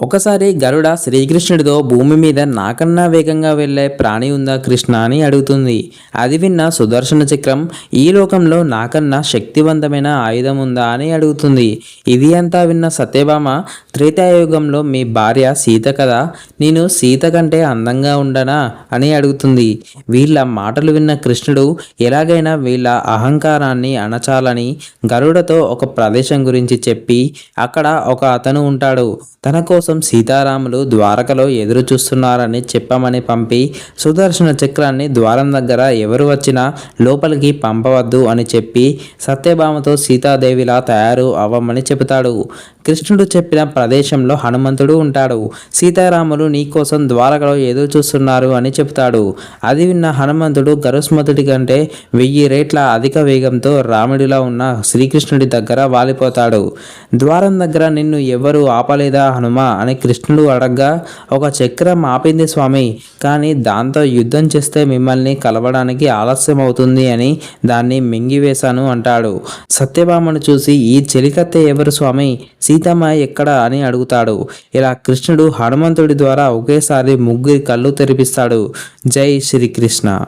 ఒకసారి గరుడ శ్రీకృష్ణుడితో భూమి మీద నాకన్నా వేగంగా వెళ్ళే ప్రాణి ఉందా కృష్ణ అని అడుగుతుంది. అది విన్న సుదర్శన చక్రం ఈ లోకంలో నాకన్నా శక్తివంతమైన ఆయుధం ఉందా అని అడుగుతుంది. ఇది అంతా విన్న సత్యభామ త్రేతాయుగంలో మీ భార్య సీత కదా నేను సీత కంటే అందంగా ఉండనా అని అడుగుతుంది. వీళ్ళ మాటలు విన్న కృష్ణుడు ఎలాగైనా వీళ్ళ అహంకారాన్ని అణచాలని గరుడతో ఒక ప్రదేశం గురించి చెప్పి అక్కడ ఒక అతను ఉంటాడు. తన కోసం సీతారాములు ద్వారకలో ఎదురు చూస్తున్నారని చెప్పమని పంపి సుదర్శన చక్రాన్ని ద్వారం దగ్గర ఎవరు వచ్చినా లోపలికి పంపవద్దు అని చెప్పి సత్యభామతో సీతాదేవిలా తయారు అవ్వమని చెబుతాడు. కృష్ణుడు చెప్పిన ప్రదేశంలో హనుమంతుడు ఉంటాడు. సీతారాములు నీ కోసం ద్వారకలో ఎదురు చూస్తున్నారు అని చెబుతాడు. అది విన్న హనుమంతుడు గరుస్మతుడి కంటే వెయ్యి రేట్ల అధిక వేగంతో రాముడిలా ఉన్న శ్రీకృష్ణుడి దగ్గర వాలిపోతాడు. ద్వారం దగ్గర నిన్ను ఎవరు ఆపలేదా హనుమా? అని కృష్ణుడు అడగ్గా ఒక చక్రం ఆపింది స్వామి కానీ దాంతో యుద్ధం చేస్తే మిమ్మల్ని కలవడానికి ఆలస్యం అవుతుంది అని దాన్ని మింగివేశాను అంటాడు. సత్యభామను చూసి ఈ చెలికత్తె ఎవరు స్వామి? సీతమ్మ ఎక్కడ? అని అడుగుతాడు. ఇలా కృష్ణుడు హనుమంతుడి ద్వారా ఒకేసారి ముగ్గురి కళ్ళు తెరిపిస్తాడు. జై శ్రీకృష్ణ.